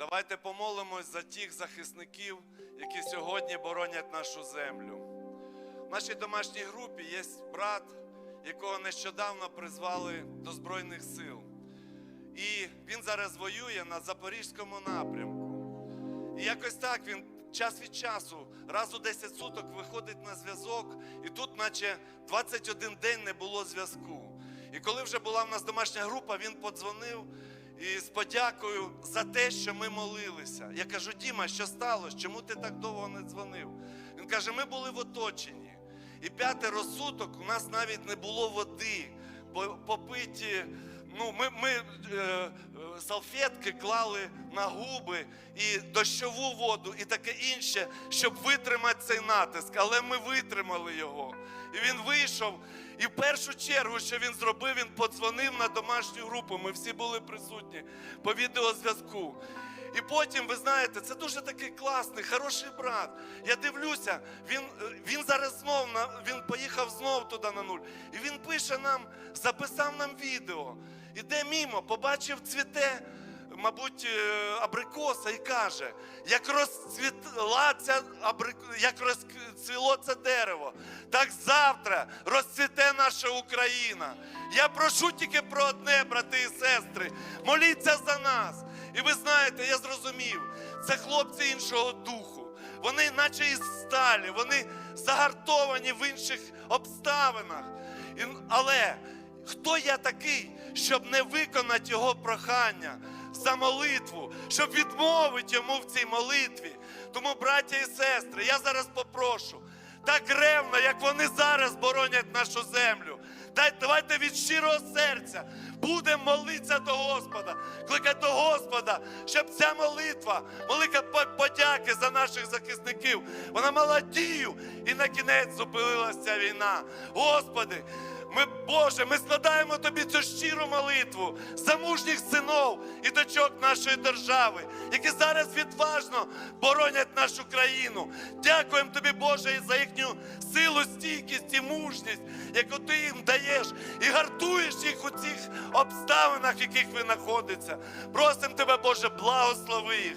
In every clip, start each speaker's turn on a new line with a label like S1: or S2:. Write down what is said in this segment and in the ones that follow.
S1: Давайте помолимось за тих захисників, які сьогодні боронять нашу землю. В нашій домашній групі є брат, якого нещодавно призвали до Збройних сил. І він зараз воює на Запорізькому напрямку. І якось так він час від часу, раз у 10 суток виходить на зв'язок, і тут, наче 21 день не було зв'язку. І коли вже була в нас домашня група, він подзвонив і з подякою за те, що ми молилися. Я кажу, Діма, що сталося? Чому ти так довго не дзвонив? Він каже: ми були в оточенні. І п'ятий розсуток у нас навіть не було води, попиті. Ну, ми, ми е, салфетки клали на губи і дощову воду, і таке інше, щоб витримати цей натиск. Але ми витримали його. І він вийшов. І в першу чергу, що він зробив, він подзвонив на домашню групу. Ми всі були присутні по відеозв'язку. І потім, ви знаєте, це дуже такий класний, хороший брат. Я дивлюся, він, е, він зараз знов на він поїхав знов туди на нуль. І він пише нам, записав нам відео. Іде мімо, побачив цвіте, мабуть, е, абрикоса і каже, як розцвітла ця абрик... як розцвіло це дерево, так завтра розцвіте наша Україна. Я прошу тільки про одне, брати і сестри, моліться за нас. І ви знаєте, я зрозумів, це хлопці іншого духу. Вони, наче із сталі, вони загартовані в інших обставинах. Але хто я такий, щоб не виконати його прохання за молитву, щоб відмовити йому в цій молитві? Тому, браття і сестри, я зараз попрошу. Так ревно, як вони зараз боронять нашу землю. Давайте від щирого серця будемо молитися до Господа, кликати до Господа, щоб ця молитва, по- подяки за наших захисників, вона мала дію і на кінець зупинилася війна. Господи, ми, Боже, ми складаємо тобі цю щиру молитву за мужніх синов і дочок нашої держави, які зараз відважно боронять нашу країну. Дякуємо тобі, Боже, і за їхню силу, стійкість і мужність, яку ти їм даєш, і гартуєш їх у цих обставинах, в яких ви знаходиться. Просимо тебе, Боже, благослови їх.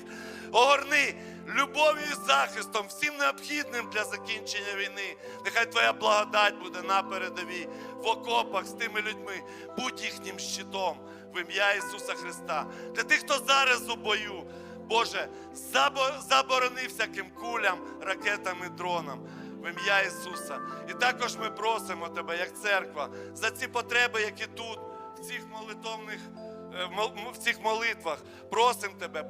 S1: Огорни любов'ю і захистом, всім необхідним для закінчення війни. Нехай Твоя благодать буде на передовій, в окопах з тими людьми. Будь їхнім щитом в ім'я Ісуса Христа. Для тих, хто зараз у бою, Боже, заборони всяким кулям, ракетам і дронам. В ім'я Ісуса. І також ми просимо Тебе, як церква, за ці потреби, які тут, в цих молитовних, е, в цих молитвах, просимо Тебе.